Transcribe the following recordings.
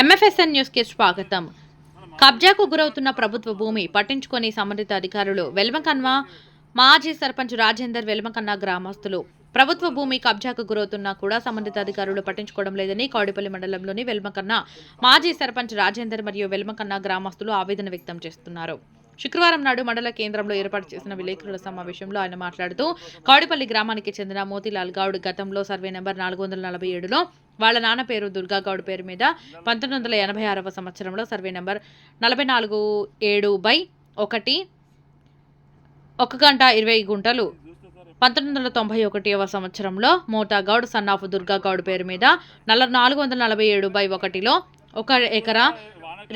ఎంఎఫ్ఎస్ఎన్ న్యూస్కి స్వాగతం. కబ్జాకు గురవుతున్న ప్రభుత్వ భూమి పట్టించుకొని సంబంధిత అధికారులు వెల్మకన్వ మాజీ సర్పంచ్ రాజేందర్ వెల్మకన్న గ్రామస్తులు. ప్రభుత్వ భూమి కబ్జాకు గురవుతున్నా కూడా సంబంధిత అధికారులు పట్టించుకోవడం లేదని కౌడిపల్లి మండలంలోని వెల్మకన్న మాజీ సర్పంచ్ రాజేందర్ మరియు వెల్మకన్న గ్రామస్తులు ఆవేదన వ్యక్తం చేస్తున్నారు. శుక్రవారం నాడు మండల కేంద్రంలో ఏర్పాటు చేసిన విలేకరుల సమావేశంలో ఆయన మాట్లాడుతూ కాడిపల్లి గ్రామానికి చెందిన మోతీలాల్ గౌడ్ గతంలో సర్వే నెంబర్ నాలుగు వందల నలభై ఏడులో వాళ్ళ నాన్న పేరు దుర్గా గౌడ్ పేరు మీద పంతొమ్మిది వందల ఎనభై ఆరవ సంవత్సరంలో సర్వే నెంబర్ నలభై నాలుగు ఏడు బై ఒకటి ఒక గంట ఇరవై గుంటలు. పంతొమ్మిది వందల తొంభై ఒకటివ సంవత్సరంలో మోటా గౌడ్ సన్ ఆఫ్ దుర్గా గౌడ్ పేరు మీద నల నాలుగు వందల నలభై ఏడు బై ఒకటిలో ఒక ఎకరా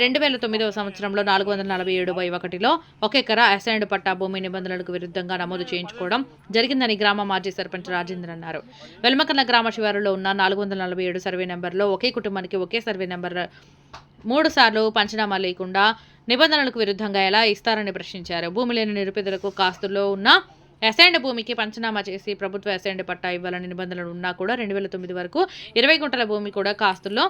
రెండు వేల తొమ్మిదవ సంవత్సరంలో నాలుగు వందల నలభై ఏడు బై ఒకటిలో ఒక ఎకరా అసైన్డ్ పట్టా భూమి నిబంధనలకు విరుద్ధంగా నమోదు చేయించుకోవడం జరిగిందని గ్రామ మాజీ సర్పంచ్ రాజేంద్ర అన్నారు. వెల్మకన్న గ్రామ శివారులో ఉన్న నాలుగు వందల నలభై ఏడు సర్వే నెంబర్లో ఒకే కుటుంబానికి ఒకే సర్వే నెంబర్ మూడు సార్లు పంచనామా లేకుండా నిబంధనలకు విరుద్ధంగా ఎలా ఇస్తారని ప్రశ్నించారు. భూమి లేని నిరుపేదలకు కాస్తుల్లో ఉన్న అసైన్డ్ భూమికి పంచనామా చేసి ప్రభుత్వ అసైన్డ్ పట్టా ఇవ్వాలని నిబంధనలు ఉన్నా కూడా రెండు వేల తొమ్మిది వరకు ఇరవై గుంటల భూమి కూడా కాస్తుల్లో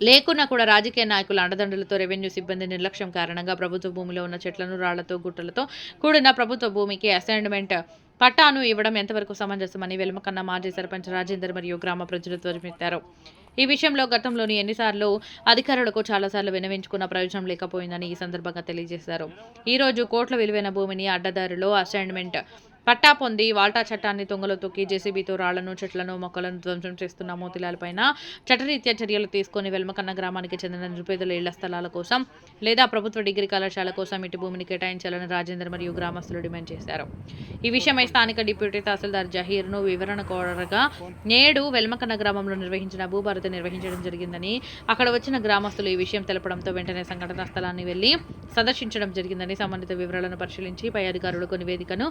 లేకున్నా కూడా రాజకీయ నాయకుల అండదండలతో రెవెన్యూ సిబ్బంది నిర్లక్ష్యం కారణంగా ప్రభుత్వ భూమిలో ఉన్న చెట్లను రాళ్ళతో గుట్టలతో కూడిన ప్రభుత్వ భూమికి అసైన్మెంట్ పట్టాను ఇవ్వడం ఎంతవరకు సమంజసమని వెలుమకన్న మాజీ సర్పంచ్ రాజేందర్ మరియు గ్రామ ప్రజలు ధ్వజమెత్తారు ఈ విషయంలో గతంలోని ఎన్నిసార్లు అధికారులకు చాలాసార్లు వినవించుకున్న ప్రయోజనం లేకపోయిందని ఈ సందర్భంగా తెలియజేశారు. ఈరోజు కోట్ల విలువైన భూమిని అడ్డదారిలో అసైన్మెంట్ పట్టా పొంది వాల్టా చట్టాన్ని తొంగలో తొక్కి జేసీబీతో రాళ్ళను చెట్లను మొక్కలను ధ్వంసం చేస్తున్న మోతిలాలపైన చట్టరీత్యా చర్యలు తీసుకొని వెల్మకన్న గ్రామానికి చెందిన నిరుపేదల ఇళ్ళ స్థలాల కోసం లేదా ప్రభుత్వ డిగ్రీ కళాశాల కోసం ఇటు భూమిని కేటాయించాలని రాజేందర్ మరియు గ్రామస్తులు డిమాండ్ చేశారు. ఈ విషయమై స్థానిక డిప్యూటీ తహసీల్దార్ జహీర్ను వివరణ కోరగా నేడు వెల్మకన్న గ్రామంలో నిర్వహించిన భూభారతి నిర్వహించడం జరిగిందని అక్కడ వచ్చిన గ్రామస్తులు ఈ విషయం తెలపడంతో వెంటనే సంఘటనా స్థలాన్ని వెళ్ళి సందర్శించడం జరిగిందని సంబంధిత వివరాలను పరిశీలించి పై అధికారులకు నివేదికను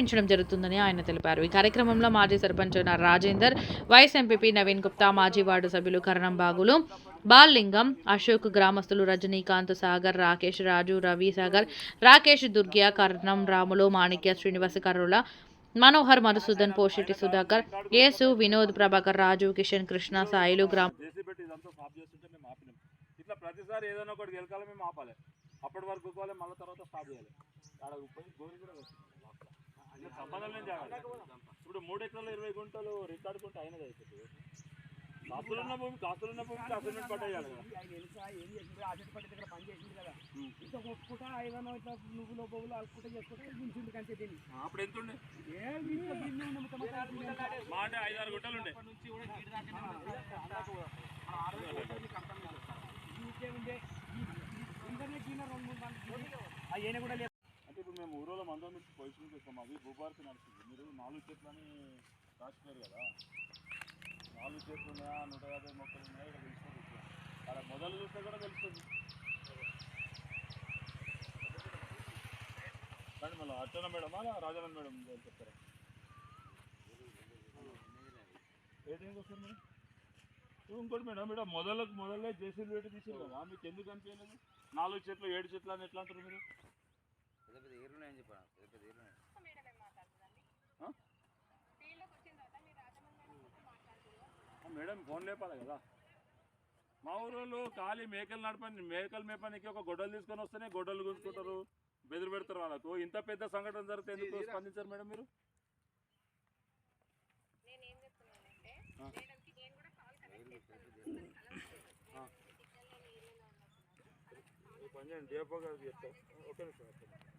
సమర్పించడం జరుగుతుందని ఆయన తెలిపారు. ఈ కార్యక్రమంలో మాజీ సర్పంచ్ రాజేందర్ వైఎస్ ఎంపీపీ నవీన్ గుప్తా మాజీ వార్డు సభ్యులు కరణం బాగులు బాల్లింగం అశోక్ గ్రామస్తులు రజనీకాంత్ సాగర్ రాకేష్ రాజు రవి సాగర్ రాకేష్ దుర్గ్యా కర్ణం రాములు మాణిక్య శ్రీనివాస కరుల మనోహర్ మధుసూదన్ పోషెట్టి సుధాకర్ యేసు వినోద్ ప్రభాకర్ రాజు కిషన్ కృష్ణ సాయిలు గ్రామ ఇట్లా ప్రతిసారి ఏదైనా ఒకటి గెలకాలి మేము ఆపాలి. అప్పటి వరకు మళ్ళీ తర్వాత స్టాప్ చేయాలి. సంబంధం లేని జాగా ఇప్పుడు మూడు ఎకరాలు ఇరవై గుంటలు రికార్డు కొంటే అయినది అయిపోతుంది కాస్తులున్న భూమి కాస్తులున్న భూమికి అసైన్మెంట్ పట్టేయాలి నువ్వులో బొవ్వులు అలుకుంటా చేసుకుంటే గుంచింది కంటే దీన్ని ఆ, అప్పుడు ఎంత ఉండే మా అంటే ఐదు ఆరు గుంటలు ఉండే. ఇంటర్నెట్ కూడా లేదు అంటే ఇప్పుడు మేము ఊరోలో నుంచి పొజిషన్ చేస్తాం అది భూభారతి నడుస్తుంది మీరు నాలుగు చెట్లని రాసిపోయారు కదా. నాలుగు చెట్లు ఉన్నాయా? నూట యాభై మొక్కలు ఉన్నాయా? ఇక్కడ తెలుసుకోవచ్చు అలా మొదలు చూస్తే కూడా తెలుస్తుంది. కానీ మళ్ళీ అర్చన మేడం రాజారాం మేడం చెప్తారా? ఏదేం వస్తుంది మేడం ఇంకోటి మేడం మేడం మొదలకు మొదలే జేసీలు పెట్టి తీసారు కదా. మీకు ఎందుకు అనిపించలేదు? నాలుగు చెట్లు ఏడు చెట్లు అని ఎట్లా అంటారు మీరు? పెద్ద పెద్ద ఏరున్నాయని చెప్పాను. పెద్ద పెద్ద ఆ? మేడం ఫోన్ లేపాలి కదా. మా ఊరోళ్ళు ఖాళీ మేకలు నడపని మేకలు మేపనికి ఒక గొడ్డలు తీసుకొని వస్తేనే గొడ్డలు గుంజుకుంటారు. బెదిరి పెడతారు వాళ్ళకు. ఇంత పెద్ద సంఘటన జరిగితే ఎందుకు స్పందించారు మేడం మీరు? పని చేయండి. డిఎఫ్ఓ గారికి చెప్తాం ఒక నిమిషం.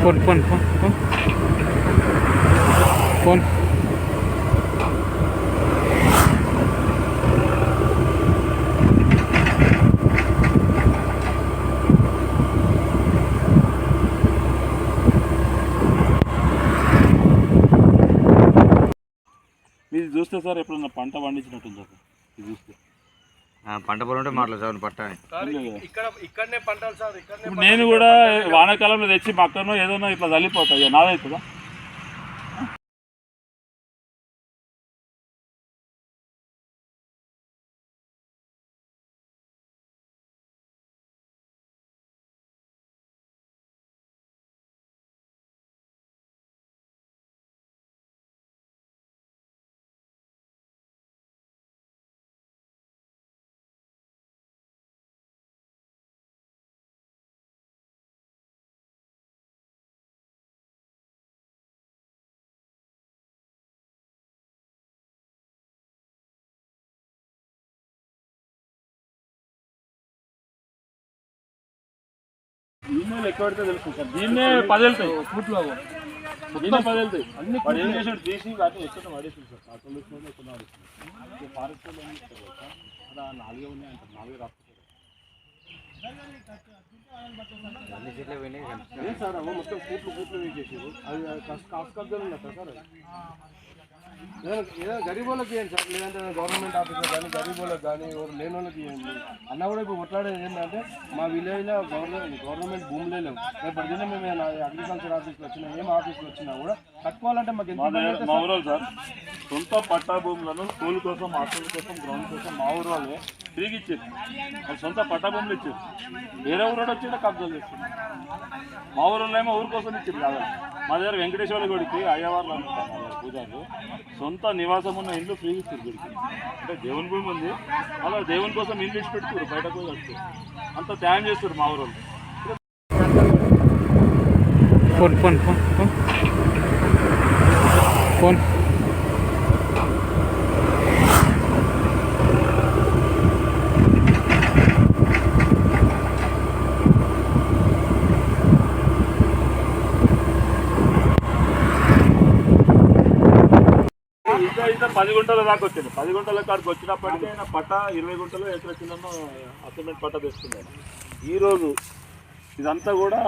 phone phone phone phone phone మీరు చూస్తే సార్ ఎప్పుడన్నా పంట పండించినట్టుంది సార్ ఇది చూస్తే ఆ, పంట పొలం ఉంటే పంటలు సార్ ఇప్పుడు నేను కూడా వానాకాలంలో తెచ్చి పక్కనో ఏదైనా ఇట్లా చల్లిపోతా ఇక నాదవుతుందా దీన్నే లెక్క పెడితే తెలుస్తుంది సార్. దీన్నే పది వెళ్తాయి ఫుట్లో దీన్నే పది వెళ్తాయి వాడు ఏం చేసాడు తీసి వాటిని ఎక్కడ పడేసింది సార్. ఆటోలు వేసుకొని ఎక్కడ పడేసింది ఫారెస్ట్ వాళ్ళు ఏం? అక్కడ నాలుగే ఉన్నాయి అంటారు. నాలుగే రాస్తారు అన్ని చెట్లు పోయినాయి. సార్ అవ్వ మొత్తం కూట్లు కూట్లు వేసేసారు. అది కాస్త కాస్త సార్ సార్ ఏదైనా గరీబ్ వాళ్ళకి ఇవ్వండి సార్ లేదంటే గవర్నమెంట్ ఆఫీసర్ కానీ గరీబ్ వాళ్ళకి కానీ ఎవరు లేని వాళ్ళకి ఇవ్వండి అన్న కూడా ఇప్పుడు కొట్లాడేది ఏంటంటే మా విలేజ్లో గవర్నమెంట్ గవర్నమెంట్ భూములే లేవు. రేపటి దిన మేము అగ్రికల్చర్ ఆఫీస్కి వచ్చినా ఏం ఆఫీస్కి వచ్చినా కూడా కట్టుకోవాలంటే మాకు ఎంత మా మా సార్? సొంత పట్టా భూములను స్కూల్ కోసం హాస్టల్ కోసం గ్రౌండ్ కోసం మా ఊరు వాళ్ళే తిరిగి ఇచ్చారు సొంత పట్టా భూములు ఇచ్చారు వేరే ఊరు వచ్చినా కబ్జాలు చేస్తారు మా ఊరు ఉన్నాయేమో ఊరి కోసం ఇచ్చింది కాదు. మా దగ్గర వెంకటేశ్వర గుడికి అయ్యవార్లు అనుకుంటారు పూజారు సొంత నివాసం ఉన్న ఇల్లు ఫ్రీ ఇచ్చారు గుడికి. అంటే దేవుని భూమి ఉంది. అలా దేవుని కోసం ఇల్లు ఇచ్చి పెట్టుకోరు బయట పోయి అంత త్యాగం చేస్తారు మా ఊరు ఫోన్ ఫోన్ ఫోన్. ఫోన్. ఇంకా పది గుంటల దాకా వచ్చింది. పది గుంటల కాడికి వచ్చినప్పటికీ ఆయన పట్ట ఇరవై గుంటలు ఎక్కడ చిన్న అసైన్మెంట్ పట్ట తెస్తున్నాడు. ఈరోజు ఇదంతా కూడా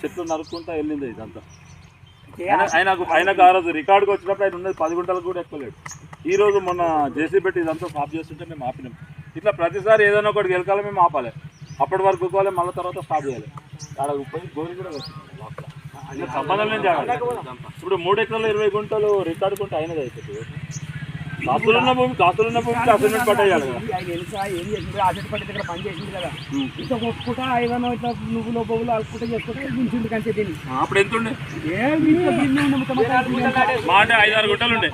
చెట్లు నరుక్కుంటా వెళ్ళింది ఇదంతా. ఆయనకు ఆయనకు ఆ రోజు రికార్డుకి వచ్చినప్పుడు ఆయన ఉన్నది పది గుంటలకు కూడా ఎక్కువ ఈరోజు ఈ రోజు మొన్న జేసీ పెట్టి ఇదంతా స్టాప్ చేస్తుంటే మేము ఆపినాం. ఇట్లా ప్రతిసారి ఏదైనా ఒకటి గెలకాలి మేము ఆపాలి. అప్పటి వరకు మళ్ళీ తర్వాత స్టాప్ చేయాలి. అక్కడ పోయి గోరి కూడా వచ్చింది సంబంధం లేని జాగా ఇప్పుడు మూడు ఎకరాలు ఇరవై గుంటలు రికార్డు కొంటే అయినది అవుతుంది కాసులున్న భూమి కాసులున్న భూమికి అసైన్మెంట్ పట్టేయాలి అప్పుడు ఎంత ఉండే? ఏ ఇంత దీన్ని ఉన్న మొత్తం మొత్తం మా అంటే ఐదు ఆరు గుంటలు ఉండే.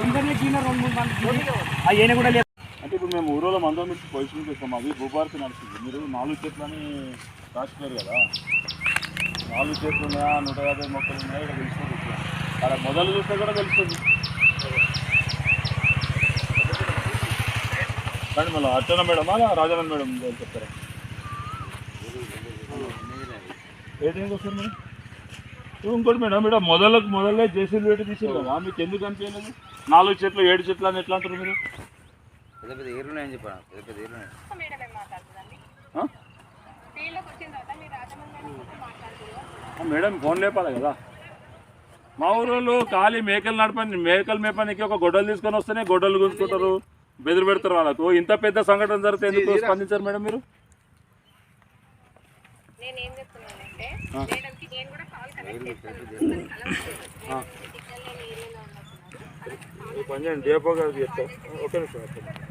ఇంటర్నెట్ కూడా అంటే ఇప్పుడు మేము ఊరిలో మందం నుంచి పొజిషన్ చేస్తాం అది భూభారతి నడుస్తుంది మీరు నాలుగు చెట్లని రాసుకున్నారు కదా. నాలుగు చెట్లు ఉన్నాయా? నూట యాభై మొక్కలు ఉన్నాయా? ఇక్కడ తెలుస్తుంది అక్కడ మొదలు చూస్తే కూడా తెలుస్తుంది. కానీ మళ్ళీ అర్చన మేడమా? రాజన మేడం చెప్తారా ఏదైనా వస్తుంది మేడం ఇంకోటి మేడం మేడం మొదలకు మొదలే జేసీలు పెట్టి తీసేది కదా. మీకు ఎందుకు అనిపించలేదు? నాలుగు చెట్లు ఏడు చెట్లు అని ఎట్లా అంటారు మీరు? పెద్ద పెద్ద ఏర్లు ఉన్నాయని చెప్పాను? పెద్ద పెద్ద ఏర్లు మేడం ఫోన్ లేపాలి కదా. మా ఊరోళ్ళు ఖాళీ మేకలు నడపని మేకలు మేపనికి ఒక గొడ్డలు తీసుకొని వస్తేనే గొడ్డలు గుంజుకుంటారు బెదిరి పెడతారు వాళ్ళకు. ఇంత పెద్ద సంఘటన జరిగితే ఎందుకు స్పందించారు మేడం మీరు? పని చేయండి. డిఎఫ్ఓ గారికి చెప్తాం ఒక నిమిషం డిఎఫ్ఓ గారికి చెప్తాం